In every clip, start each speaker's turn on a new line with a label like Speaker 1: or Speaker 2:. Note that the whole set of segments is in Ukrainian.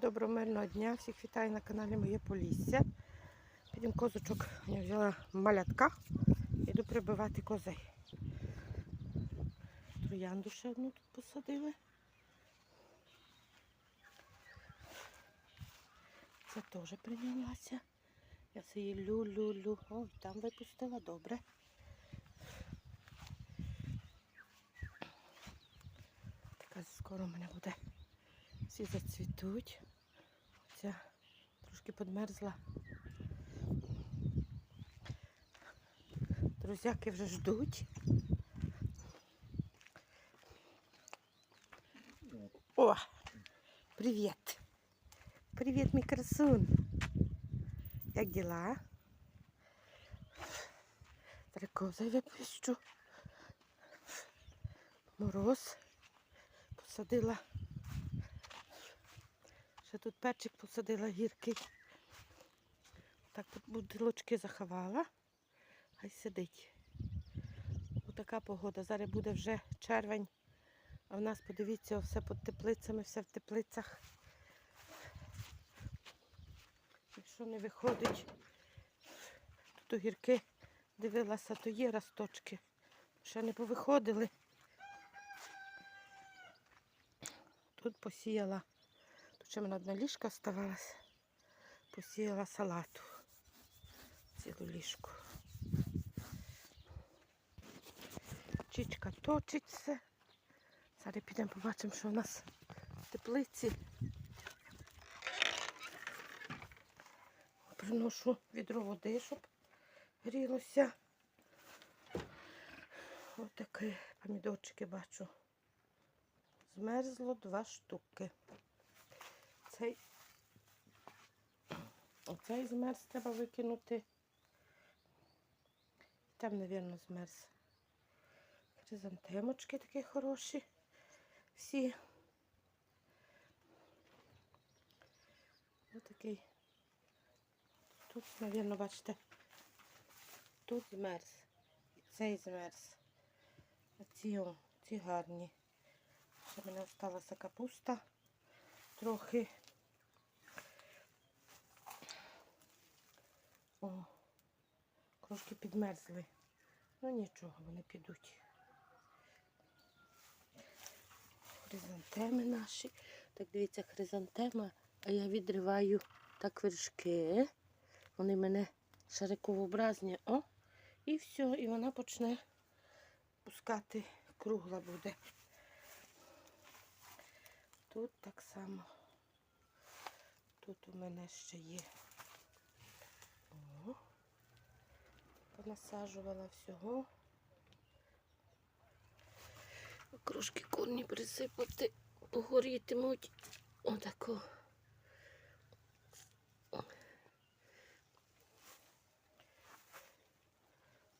Speaker 1: Доброго мирного дня. Всіх вітаю на каналі Моє Полісся. Підемо козочок. Я взяла малятка. Іду прибивати козей. Троянду ще одну тут посадили. Це теж прийнялася. Я це її лю-лю-лю. Ой, там випустила, добре. Така скоро в мене буде. Всі зацвітуть. Ця трошки подмерзла. Друзяки вже ждуть. О, привіт. Привіт, мій красун. Як діла? Трикоза випущу. Мороз. Посадила. Ще тут перчик посадила гіркий. Так тут бутилочки заховала. Хай сидить. Отака погода. Зараз буде вже червень. А в нас, подивіться, все під теплицями, все в теплицях. Якщо не виходить, тут огірки дивилася, то є росточки. Ще не повиходили. Тут посіяла. Ще мене одна ліжка оставалась. Посіяла салату. Цілу ліжку. Чічка точиться. Зараз підемо побачимо, що у нас в теплиці. Приношу відро води, щоб грілося. Ось такі помідорчики бачу. Змерзло два штуки. Цей, оцей змерз треба викинути. Там, мабуть, змерз. Хризантемочки такі хороші. Всі. Ось такий. Тут, мабуть, бачите, тут змерз. І цей змерз. А ці, о, ці гарні. Ще мене залишилася капуста трохи. О, трошки підмерзли. Ну нічого, вони підуть. Хризантеми наші. Так дивіться, хризантема, а я відриваю так вершки. Вони мене шариковообразні. О, і все, і вона почне пускати, кругла буде. Тут так само. Тут у мене ще є. Понасаджувала всього. Кружки корні присипати, погорітимуть. Отако.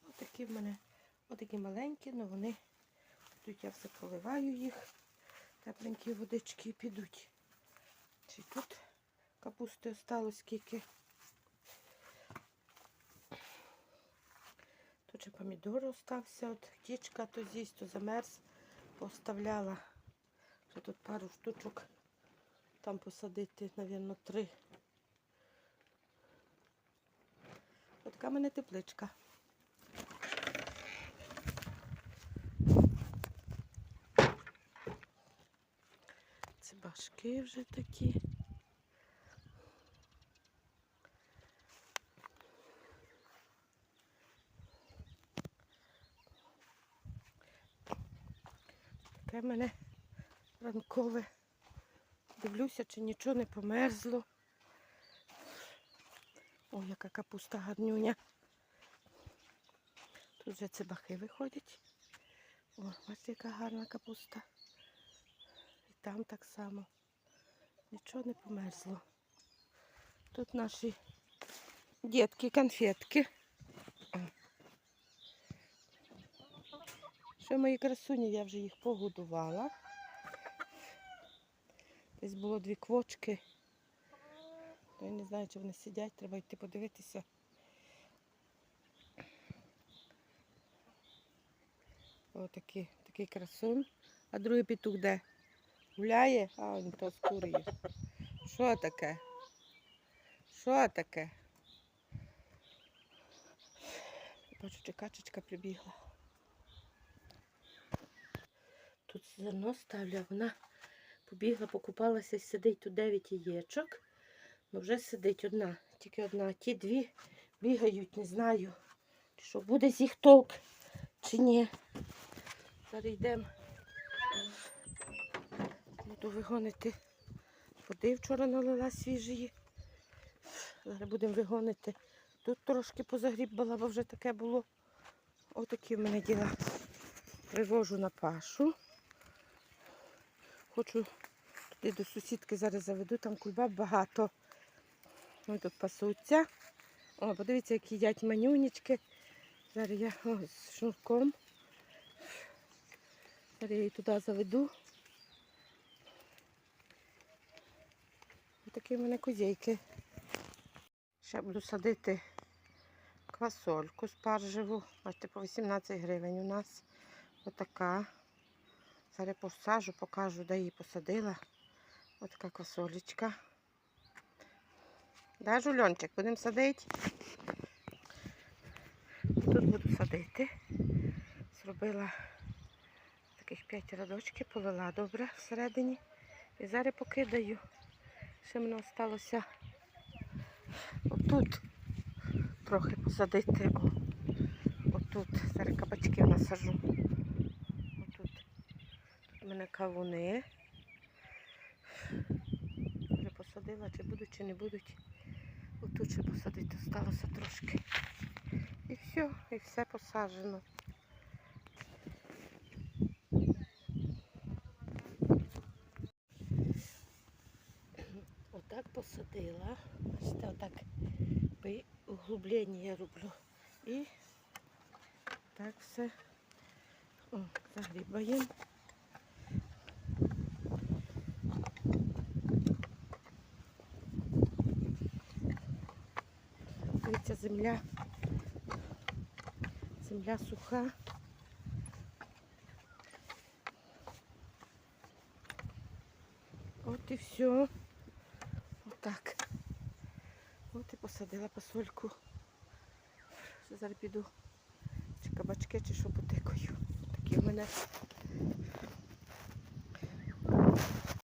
Speaker 1: Отакі в мене, отакі маленькі, але вони тут я все поливаю їх. Тепленькі водички підуть. Чи тут капусти осталось скільки. Ще помідор остався, от тічка то з'їсть, то замерз, поставляла. Тут пару штучок там посадити, мабуть, три. От така мене тепличка. Це башки вже такі. Таке мене ранкове. Дивлюся, чи нічого не померзло. О, яка капуста гарнюня. Тут вже цибахи виходять. О, бачите, яка гарна капуста. І там так само. Нічого не померзло. Тут наші дітки, конфетки. Ще мої красуні, я вже їх погодувала. Десь було дві квочки. Ну, Я не знаю, чи вони сидять, треба йти подивитися. Ось такий, красун. А другий петух де? Гуляє, а він то з курою. Що таке? Що таке? Бачу, чи качечка прибігла. Тут зерно ставлю, вона побігла, покупалася сидить тут 9 яєчок. Ну вже сидить одна, тільки одна. Ті дві бігають, не знаю, що буде з їх толк, чи ні. Зараз йдемо. Буду вигонити води. Вчора налила свіжої. Зараз будемо вигонити. Тут трошки позагрібала, бо вже таке було. Отакі в мене діла. Привожу на пашу. Хочу туди до сусідки зараз заведу, там кульбаб багато. Ось тут пасуться. О, подивіться, як їдять манюнічки. Зараз я о, з шнурком. Зараз я її туди заведу. Ось такі в мене козейки. Ще буду садити квасольку спаржеву. Бачите, по 18 гривень у нас. Отака. Зараз посажу, покажу, де її посадила. Ось така квасолечка. Да, жульончик, будемо садити. Тут буду садити. Зробила таких 5 рядочків, полила добре всередині. І зараз покидаю. Ще мене залишилося отут трохи посадити. Отут. Зараз кабачки насажу. Мене кавуни. Вже посадила, чи будуть, чи не будуть. Отут ще посадити сталося трошки. І все, і все посаджено. Отак посадила. Бачите, отак углублення я роблю. І так все загрібаємо. Дивіться, земля. Земля суха. От і все. Отак. От і посадила посольку. Зараз піду чи кабачки, чи що. Такі в мене